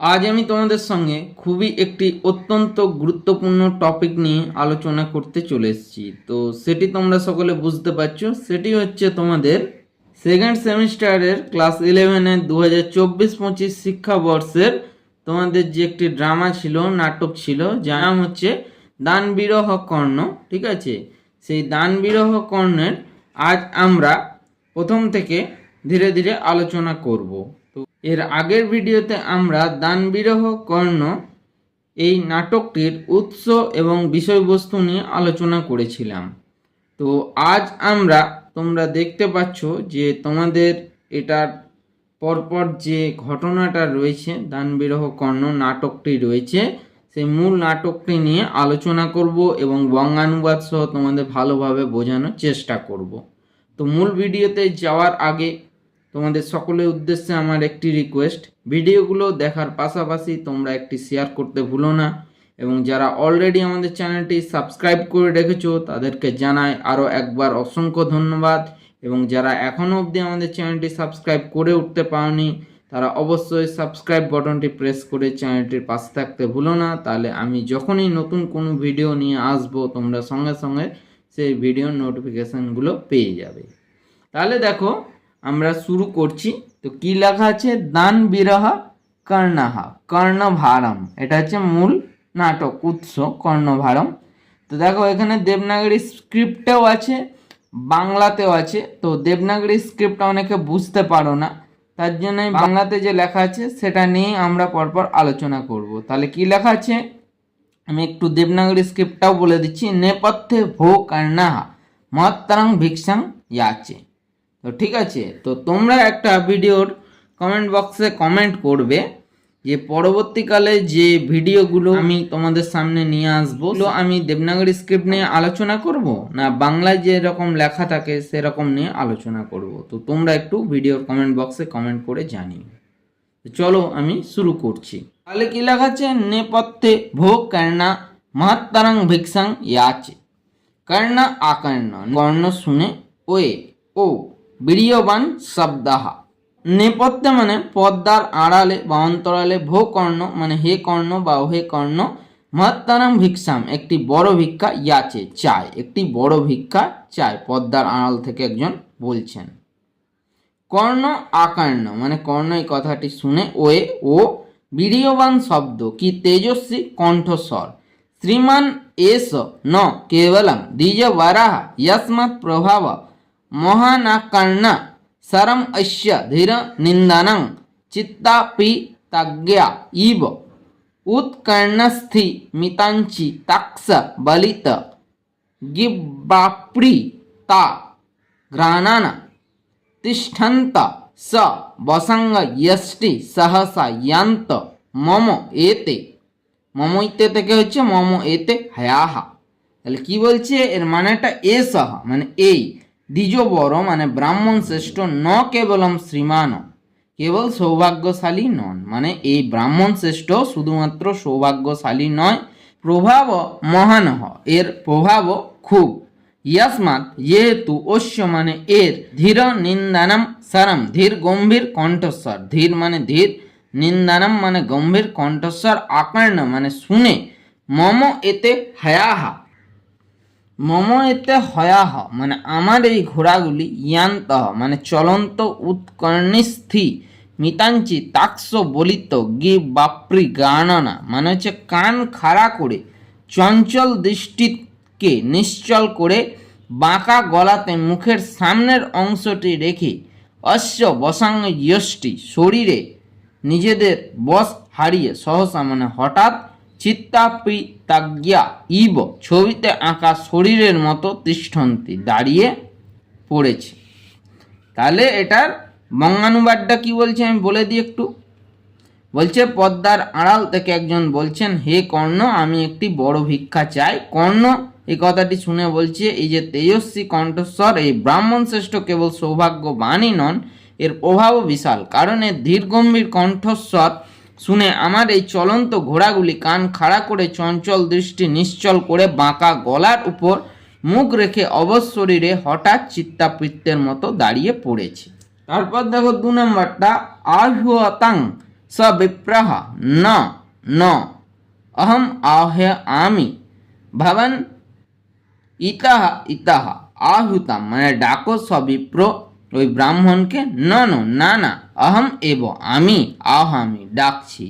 আজ আমি তোমাদের সঙ্গে খুবই একটি অত্যন্ত গুরুত্বপূর্ণ টপিক নিয়ে আলোচনা করতে চলে এসেছি। তো সেটি তোমরা সকলে বুঝতে পারছ। সেটি হচ্ছে তোমাদের সেকেন্ড সেমিস্টারের ক্লাস ইলেভেনের দু হাজার চব্বিশ পঁচিশ শিক্ষাবর্ষের তোমাদের যে একটি ড্রামা ছিল, নাটক ছিল, যার নাম হচ্ছে দান বিরহ কর্ণ, ঠিক আছে? সেই দান বিরহ কর্ণের আজ আমরা প্রথম থেকে ধীরে ধীরে আলোচনা করব। এর আগের ভিডিওতে আমরা দান বিরহ কর্ণ এই নাটকটির উৎস এবং বিষয়বস্তু নিয়ে আলোচনা করেছিলাম। তো আজ আমরা তোমরা দেখতে পাচ্ছ যে তোমাদের এটার পরপর যে ঘটনাটা রয়েছে দান বিরহ কর্ণ নাটকটি রয়েছে সেই মূল নাটকটি নিয়ে আলোচনা করব এবং বঙ্গানুবাদ সহ তোমাদের ভালোভাবে বোঝানোর চেষ্টা করব। তো মূল ভিডিওতে যাওয়ার আগে তোমাদের সকলের উদ্দেশ্যে আমার একটি রিকোয়েস্ট ভিডিওগুলো দেখার পাশাপাশি তোমরা একটি শেয়ার করতে ভুলো না এবং যারা অলরেডি আমাদের চ্যানেলটি সাবস্ক্রাইব করে রেখেছো, তাদেরকে জানাই আরও একবার অসংখ্য ধন্যবাদ এবং যারা এখনও অবধি আমাদের চ্যানেলটি সাবস্ক্রাইব করে উঠতে পারোনি, তারা অবশ্যই সাবস্ক্রাইব বাটনটি প্রেস করে চ্যানেলটির পাশে থাকতে ভুলো না। তাহলে আমি যখনই নতুন কোনো ভিডিও নিয়ে আসব, তোমরা সঙ্গে সঙ্গে সেই ভিডিওর নোটিফিকেশানগুলো পেয়ে যাবে। তাহলে দেখো আমরা শুরু করছি। তো কি লেখা আছে? দান বিরহা কর্ণাহা, কর্ণভারম। এটা হচ্ছে মূল নাটক, উৎস, কর্ণভারম। তো দেখো, এখানে দেবনাগরী স্ক্রিপ্টেও আছে, বাংলাতেও আছে। তো দেবনাগরী স্ক্রিপ্টটা অনেকে বুঝতে পারো না। তার জন্য বাংলাতে যে লেখা আছে, সেটা নিয়ে আমরা পরপর আলোচনা করব। তাহলে কি লেখা আছে? আমি একটু দেবনাগরী স্ক্রিপ্টটাও বলে দিচ্ছি। নেপথ্যে ভো কর্ণাহা, মহত্তরং ভিক্ষাং ইয়াচে। তো ঠিক আছে, তো তোমরা একটা ভিডিওর কমেন্ট বক্সে কমেন্ট করবে যে পরবর্তীকালে যে ভিডিওগুলো আমি তোমাদের সামনে নিয়ে আসব তো আমি দেবনাগরী স্ক্রিপ্ট নিয়ে আলোচনা করব? না, বাংলায় যেরকম লেখা থাকে, সেরকম নিয়ে আলোচনা করব? তো তোমরা একটু ভিডিওর কমেন্ট বক্সে কমেন্ট করে জানিও। চলো আমি শুরু করছি। তাহলে কি লেখা আছে নেপথ্যে ভোগ কর্ণা মহাত্তারং ভিক্ষাং ইয়াচে। কর্ণ আকর্ণ, কর্ণ শুনে ওয়ে, ও। বীরীয়বান শব্দাহা। নেপথ্যে মানে পদ্মার আড়ালে বা অন্তরালে ভো কর্ণ মানে হে কর্ণ বা হে কর্ণ মহাত্মারাম ভিক্ষাম, একটি বড় ভিক্ষা ইয়াচে, চায়, একটি বড় ভিক্ষা চায়, পদ্মার আড়াল থেকে একজন বলছেন। কর্ণ আকার্ণ মানে কর্ণ এই কথাটি শুনে ওয়ে ও বীরীয়বান শব্দ কি তেজস্বী কণ্ঠস্বর? শ্রীমান এস ন কেবলম দ্বিজবরাহ, ইয়স্মাৎ প্রভাব ಮೋಹನಕರ್ಣ ಸರಂ ಅಶ್ಯ ಧಿರ ನಿಂದನಂ ಚಿತ್ತಾಪಿ ತಜ್ಞ ಇವ ಉತ್ಕರ್ಣಸ್ಥಿ ಮಿತಾಂಚಿ ತಕ್ಸ ಬಲಿತ ಗಿಬ್ಬಾಪ್ರಿ ತಾ ಗ್ರಾನಾನ ತಿಷ್ಠಂತ ಸ বসাঙ্গ ইয়ষ্টি সহসা ইয়ান্ত মম এতে মম ইতে থেকে হচ্ছে মম এতে হায়াহা তাহলে কি বলছে এর মানেটা এ সহ মানে এই দ্বিজ বড় মানে ব্রাহ্মণ শ্রেষ্ঠ ন কেবলম শ্রীমান। কেবল সৌভাগ্যশালী নন। মানে এই ব্রাহ্মণ শ্রেষ্ঠ শুধুমাত্র সৌভাগ্যশালী নয়, প্রভাব মহান এর প্রভাব খুব। ইয়াসমাত যেহেতু অশ্য মানে এর ধীর নিন্দানম সারম, ধীর গম্ভীর কণ্ঠস্বর। ধীর মানে ধীর, নিন্দানম মানে গম্ভীর কণ্ঠস্বর, আকর্ণ মানে শুনে। মম এতে হায়াহা। মম এতে হয়াহ মানে আমার এই ঘোড়াগুলি ইয়ান্ত মানে চলন্ত উৎকর্ণিস্থি মিতাঞ্চি তাক্স বলিত গি বাপ্রি গাননা মানে হচ্ছে কান খাড়া করে, চঞ্চল দৃষ্টিকে নিশ্চল করে বাঁকা গলাতে মুখের সামনের অংশটি রেখে অশ্ব বসাঙ্গ ইয়ষ্টি, শরীরে নিজেদের বশ হারিয়ে, সহসা মানে হঠাৎ চিত্তাপিতাজ্ঞা ইব ছবিতে আঁকা শরীরের মতো তিষ্ঠন্তি দাঁড়িয়ে পড়েছে। তাহলে এটার বঙ্গানুবাদটা কি বলছে আমি বলে দিই একটু। বলছে, পদ্মার আড়াল থেকে একজন বলছেন, হে কর্ণ, আমি একটি বড় ভিক্ষা চাই। কর্ণ এই কথাটি শুনে বলছে, এই যে তেজস্বী কণ্ঠস্বর, এই ব্রাহ্মণ শ্রেষ্ঠ কেবল সৌভাগ্যবানই নন, এর প্রভাবও বিশাল। কারণ এর ধীর গম্ভীর কণ্ঠস্বর শুনে আমার এই চলন্ত ঘোড়াগুলি কান খাড়া করে চঞ্চল দৃষ্টি নিশ্চল করে বাঁকা গলার উপর মুখ রেখে অবশ শরীরে হঠাৎ চিত্তাপৃত্তের মতো দাঁড়িয়ে পড়েছে। তারপর দেখো দু নম্বরটা, আহুয়তাং স বিপ্রাহা ন ন, অহম আহ আমি, ভবন, ইতাহা ইতাহা, আহুতাম মানে ডাকো স বিপ্র ওই ব্রাহ্মণকে, ন ন, না না অহম এব, আমি আহামি ডাকছি।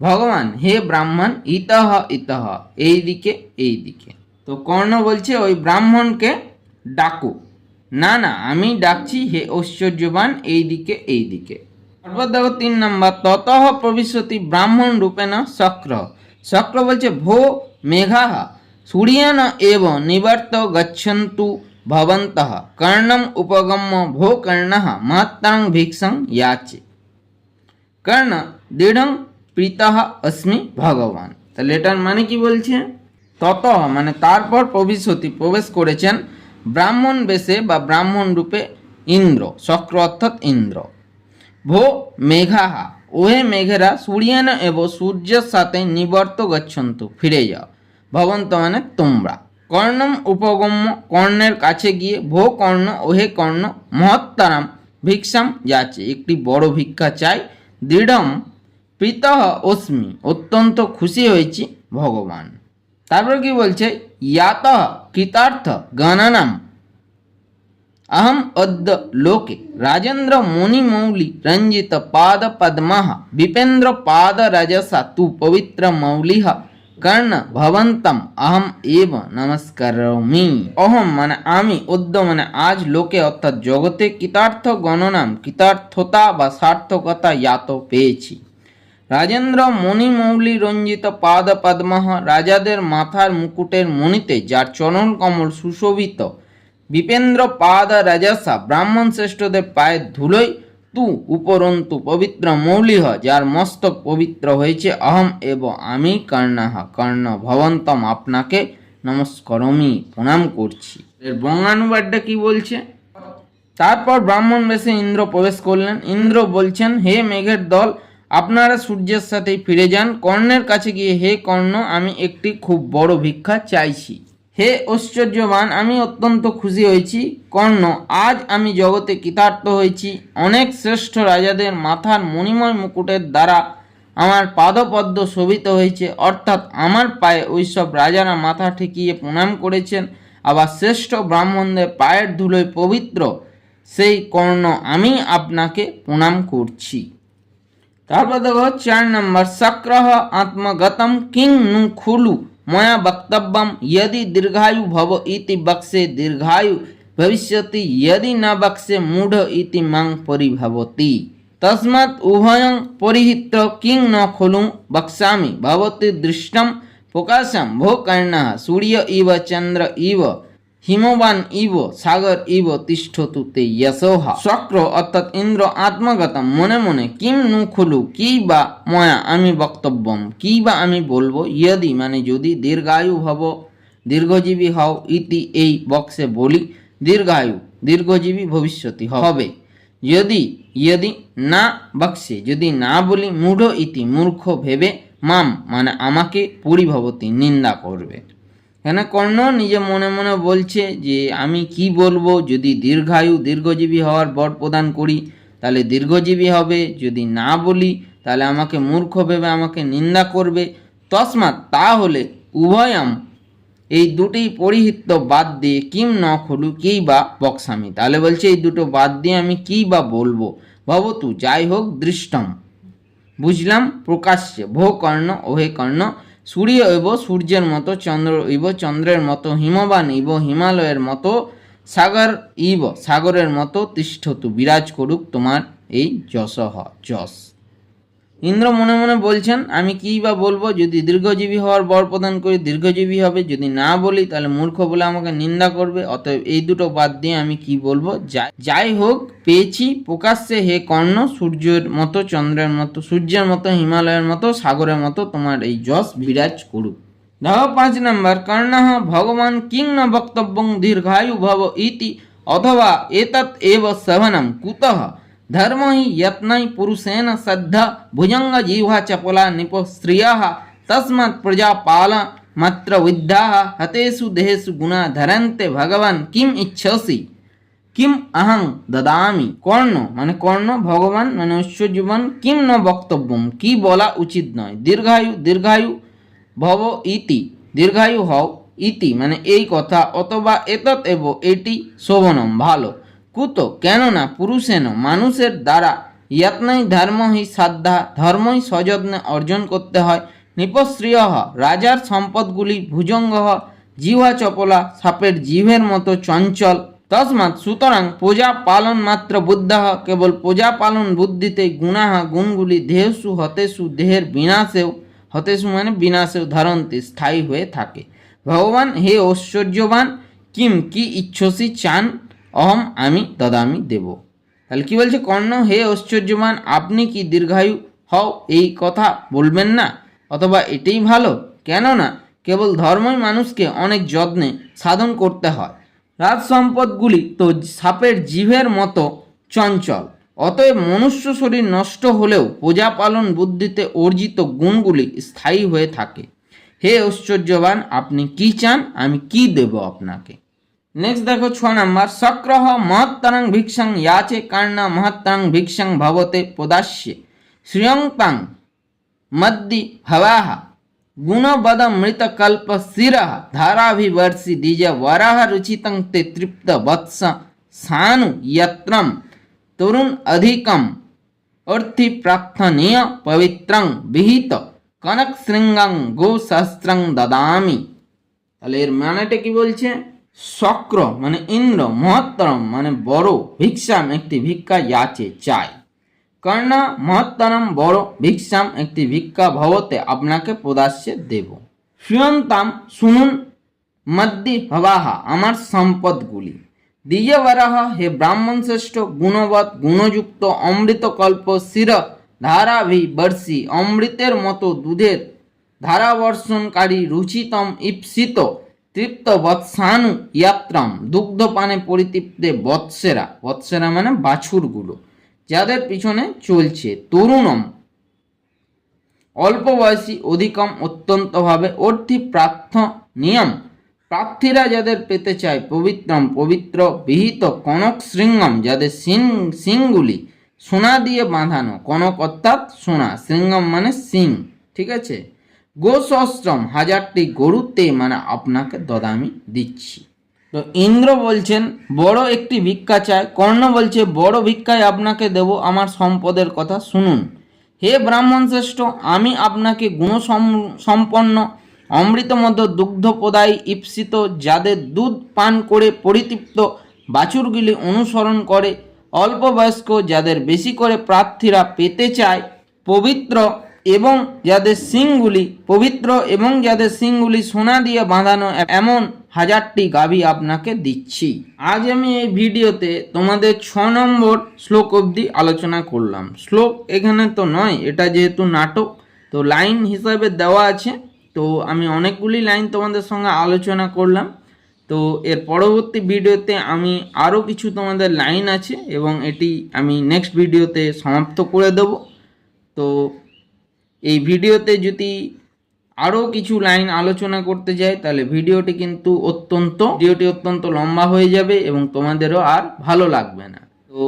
ভগবান, হে ব্রাহ্মণ ইতহ ইতহ এই দিকে এই দিকে তো কর্ণ বলছে, ওই ব্রাহ্মণকে ডাকো। না না, আমি ডাকছি, হে ঐশ্বর্যবান এই দিকে এই দিকে দেখো তিন নম্বর, ততঃ ভবিষ্যতি ব্রাহ্মণ রূপেণ শক্র শক্র বলছে, ভো মেঘাহ সূর্যেন এব, নিবর্ত গচ্ছন্তু ভবন্তঃ কর্ণম উপগম্য ভো কর্ণঃ মহত্তাং ভিক্ষং ইয়াচে কর্ণ দৃঢ়ং প্রীতঃ অস্মি ভগবান তাহলে এটার মানে কি বলছে তত মানে তারপর ভবিষ্যতি প্রবেশ করেছেন ব্রাহ্মণ বেশে বা ব্রাহ্মণ রূপে ইন্দ্র শক্র অর্থাৎ ইন্দ্র ভো মেঘাহা ওহে মেঘেরা সূর্যেন এবং সূর্যের সাথে নিবর্ত গচ্ছন্তু ফিরে যাও ভবন্ত মানে তোমরা কর্ণম উপগম্য কর্ণের কাছে গিয়ে ভো কর্ণ ওহে কর্ণ মহত্তারাম ভিক্ষাম যাচ্ছে একটি বড় ভিক্ষা চাই দৃঢ়ম প্রীতঃ অস্মি অত্যন্ত খুশি হয়েছি ভগবান তারপর কি বলছে ইয়াত কৃতার্থ গণনাম अहम अद्य लोके राजेन्द्र मुनिमौलि रञ्जित पाद पद्मः विपेन्द्र पाद रजसा तु पवित्र मौलिः কর্ণ ভবন্তম অহম এব নমস্কারমি। অহম মানে আমি অদ্য মানে আজ, লোকে অর্থাৎ জগতে কৃতার্থ গণনাম, কৃতার্থতা বা সার্থকতা ইয়াত পেয়েছি। রাজেন্দ্র মণিমৌলি রঞ্জিত পাদ পদ্ম রাজাদের মাথার মুকুটের মণিতে, যার চরণ কমল সুশোভিত। বিপেন্দ্র পাদ রাজসা, ব্রাহ্মণ শ্রেষ্ঠদের পায়ের ধুলোই তু উপরন্তু পবিত্র মৌলিহ, যার মস্তক পবিত্র হয়েছে, অহম এব আমি কর্ণাহ, কর্ণ ভবন্তম আপনাকে নমস্করমি, প্রণাম করছি। এর বঙ্গানুবাদটা কি বলছে? তারপর ব্রাহ্মণ বেশে ইন্দ্র প্রবেশ করলেন। ইন্দ্র বলছেন, হে মেঘের দল, আপনারা সূর্যের সাথে ফিরে যান। কর্ণের কাছে গিয়ে, হে কর্ণ, আমি একটি খুব বড় ভিক্ষা চাইছি। হে ঐশ্বর্যবান, আমি অত্যন্ত খুশি হয়েছি। কর্ণ, আজ আমি জগতে কৃতার্থ হয়েছি। অনেক শ্রেষ্ঠ রাজাদের মাথার মণিময় মুকুটের দ্বারা আমার পাদপদ্ম শোভিত হয়েছে। অর্থাৎ আমার পায়ে ওইসব রাজারা মাথা ঠেকিয়ে প্রণাম করেছেন। আবার শ্রেষ্ঠ ব্রাহ্মণদের পায়ের ধুলোয় পবিত্র সেই কর্ণ, আমি আপনাকে প্রণাম করছি। তারপর দেখো, চার নম্বর, সক্রহ আত্মগতম কিং নু খুলু मया वक्तव्यम यदि दीर्घायु भव इति बक्से दीर्घायु भविष्यति यदि न बक्से मूढ़ इति मांग परिभवति तस्मात् उभयं परिहित्र किं न खलु वक्सामि भवति दृष्टं प्रकाशं भो कर्णः सूर्य इव चंद्र इव হিমবান ইব, সাগর ইব তিষ্ঠতু তে যশোহ চক্র অর্থাৎ ইন্দ্র আত্মগতম মনে মনে কিম নু খুলু, কি বা ময়া আমি বক্তব্যম, কি বা আমি বলব, ইয়দি মানে যদি দীর্ঘায়ু হব, দীর্ঘজীবী হও ইতি এই বক্সে বলি, দীর্ঘায়ু, দীর্ঘজীবী ভবিষ্যতি হবে। যদি ইয়দি না বক্সে, যদি না বলি মূঢ় ইতি, মূর্খ ভেবে মাম মানে আমাকে পরিভবতী, নিন্দা করবে। এখানে কর্ণ? নিজে মনে মনে বলছে যে, আমি কি বলব? যদি দীর্ঘায়ু, দীর্ঘজীবী হওয়ার বর প্রদান করি, তাহলে দীর্ঘজীবী হবে। যদি না বলি, তাহলে আমাকে মূর্খ ভেবে আমাকে নিন্দা করবে। তসমাৎ তাহলে উভয়াম। এই দুটি পরিহিত বাদ দিয়ে কিম ন খলু কি বা বক্সামি? তাহলে বলছে, এই দুটো বাদ দিয়ে আমি কি বা বলব? ভবতু, যাই হোক, দৃষ্টম। বুঝলাম, প্রকাশ্যে। ভো কর্ণ, ওহে কর্ণ সূর্য ইব, সূর্যের মতো, চন্দ্র ইব, চন্দ্রের মতো, হিমবান ইব, হিমালয়ের মতো, সাগর ইব, সাগরের মতো তিষ্ঠতু বিরাজ করুক তোমার এই যশ হ যশ। ইন্দ্র মনে মনে বলছেন, আমি কী বা বলব, যদি দীর্ঘজীবী হওয়ার বর প্রদান করি, দীর্ঘজীবী হবে, যদি না বলি, তাহলে মূর্খ বলে আমাকে নিন্দা করবে, অতএব এই দুটো বাদ দিয়ে আমি কি বলব? যাই হোক, পেয়েছি, প্রকাশ্যে হে কর্ণ, সূর্যের মতো, চন্দ্রের মতো, সূর্যের মতো, হিমালয়ের মতো, সাগরের মতো, তোমার এই যশ বিরাজ করুক। দেখো পাঁচ নম্বর কর্ণ ভগবান কিং ন বক্তব্যং দীর্ঘায়ু ভব ইতি, অথবা এতৎ এব সহনম কুতঃ। ধর্ম হি যত্नै পুরুষেণ সদ্ধ ভুজঙ্গ জিহ্বা চপলা নিপ স্ত্রিয়ः তস্মাৎ প্রজাপাল মাত্র বিদ্যাः হতেষু দেহেষু গুণা ধরন্তে ভগবান কিম ইচ্ছসি কিম আহং দদামি কর্ণ মানে কর্ণ ভগবান মানে ঐশ্বর্যবান কিম ন বক্তব্যম কি বলা উচিত নয় দীর্ঘায়ু দীর্ঘায়ু ভব ইতি দীর্ঘায়ু হও ইতি মানে এই কথা অথবা এতৎ এব এটি শোভনম ভালো কুত কেননা পুরুষেন মানুষের দ্বারা যত্নই ধর্মই শ্রদ্ধা ধর্মই সযত্নে অর্জন করতে হয়। নিপশ্রিয় রাজার সম্পদগুলি ভুজঙ্গ জিহ্বা চপলা সাপের জিভের মতো চঞ্চল। তসমাৎ সুতরাং পূজা পালন মাত্র বুদ্ধ, কেবল পূজা পালন বুদ্ধিতে গুণাহ গুণগুলি দেহসু হতেসু দেহের বিনাশেও হতেসু মানে বিনাশেও ধারন্তি, স্থায়ী হয়ে থাকে। ভগবান হে ঐশ্বর্যবান, কিম কি ইচ্ছসি চান? অহম আমি দদামি দেব। তাহলে কি বলছে কর্ণ? হে ঐশ্বর্যবান আপনি কি দীর্ঘায়ু হও এই কথা বলবেন না? অথবা এটাই ভালো? কেননা কেবল ধর্মই মানুষকে অনেক যত্নে সাধন করতে হয়। রাজ সম্পদগুলি তো সাপের জিভের মতো চঞ্চল। অতএব মনুষ্য শরীর নষ্ট হলেও পূজা পালন বুদ্ধিতে অর্জিত গুণগুলি স্থায়ী হয়ে থাকে। হে ঐশ্বর্যবান, আপনি কি চান? আমি কি দেব আপনাকে? নেক্সট দেখো ছ নাম্বার সক্রহ মহত্তরং ভিক্ষং ইয়াচে কার্ণ মহত্তরং ভিক্ষং ভবতে প্রদাস্যে শ্রিয়ং তাং মদ্দি ভবাহ ગુણબદ મૃતકલ્પ શિર ધારાભિવર્ષિ દિજ વરાહ રુચિતં તે તૃપ્ત વત્સ સાનુ યત્રમ તરુણ અધિકમ અર્થિ પ્રાર્થનીય પવિત્રં વિહિત કનક શৃঙ্ગং গোশাস্ত্রং দদামি তাহলে এর মানেটা কি বলছে শক্র মানে ইন্দ্র, মহত্তরম মানে বড়, ভিক্ষাম একটি ভিক্ষা যাচে চাই কর্ণ, মহত্তরম, বড়, ভিক্ষাম একটি ভিক্ষা ভবতে আপনাকে প্রদাস্যে দেব। শুয়ন্তাম শুনুন, মদ্দি ভবাহা, আমার সম্পদগুলি। দ্বিজবরাহ, হে ব্রাহ্মণ শ্রেষ্ঠ গুণবৎ, গুণযুক্ত, অমৃতকল্প, শির, ধারাভি, বর্ষি, অমৃতের মতো দুধের ধারাবর্ষণকারী, রুচিতম, ঈপ্সিত তৃপ্ত বৎসানু ইয়াত্রাম, দুগ্ধপানে পরিতৃপ্তে বৎসেরা। বৎসেরা মানে বাছুরগুলো, যাদের পিছনে চলছে। তরুণম অল্প বয়সী অধিকম, অত্যন্তভাবে অর্থি প্রার্থ নিয়ম। প্রার্থীরা যাদের পেতে চায় পবিত্রম, পবিত্র, বিহিত, কনক শৃঙ্গম, যাদের সিং সিংগুলি সোনা দিয়ে বাঁধানো। কনক অর্থাৎ সোনা, শৃঙ্গম মানে সিং, ঠিক আছে? গো সহস্রম হাজারটি গরুতে মানে আপনাকে দদামি দিচ্ছি। তো ইন্দ্র বলছেন, বড় একটি ভিক্ষা চায় কর্ণ বলছে, বড় ভিক্ষায় আপনাকে দেব আমার সম্পদের কথা শুনুন। হে ব্রাহ্মণ শ্রেষ্ঠ, আমি আপনাকে গুণসম- সম্পন্ন অমৃতমধ্য দুগ্ধ প্রদায়ী ঈপ্সিত যাদের দুধ পান করে পরিতৃপ্ত বাছুরগুলি অনুসরণ করে, অল্প বয়স্ক, যাদের বেশি করে প্রার্থীরা পেতে চায়, পবিত্র এবং যাদের সিংগুলি পবিত্র এবং যাদের সিংগুলি সোনা দিয়ে বাঁধানো, এমন হাজারটি গাভী আপনাকে দিচ্ছি। আজ আমি এই ভিডিওতে তোমাদের ছ নম্বর শ্লোক অবধি আলোচনা করলাম। শ্লোক এখানে তো নয়, এটা যেহেতু নাটক, তো লাইন হিসাবে দেওয়া আছে। তো আমি অনেকগুলি লাইন তোমাদের সঙ্গে আলোচনা করলাম। তো এর পরবর্তী ভিডিওতে আমি আরও কিছু তোমাদের লাইন আছে এবং এটি আমি নেক্সট ভিডিওতে সমাপ্ত করে দেব। তো এই ভিডিওতে যদি আরও কিছু লাইন আলোচনা করতে যাই, তাহলে ভিডিওটি কিন্তু অত্যন্ত, ভিডিওটি অত্যন্ত লম্বা হয়ে যাবে এবং তোমাদেরও আর ভালো লাগবে না। তো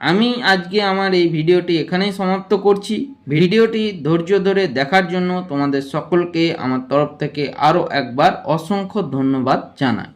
আমি আজকে আমার এই ভিডিওটি এখানেই সমাপ্ত করছি। ভিডিওটি ধৈর্য ধরে দেখার জন্য তোমাদের সকলকে আমার তরফ থেকে আরও একবার অসংখ্য ধন্যবাদ জানাই।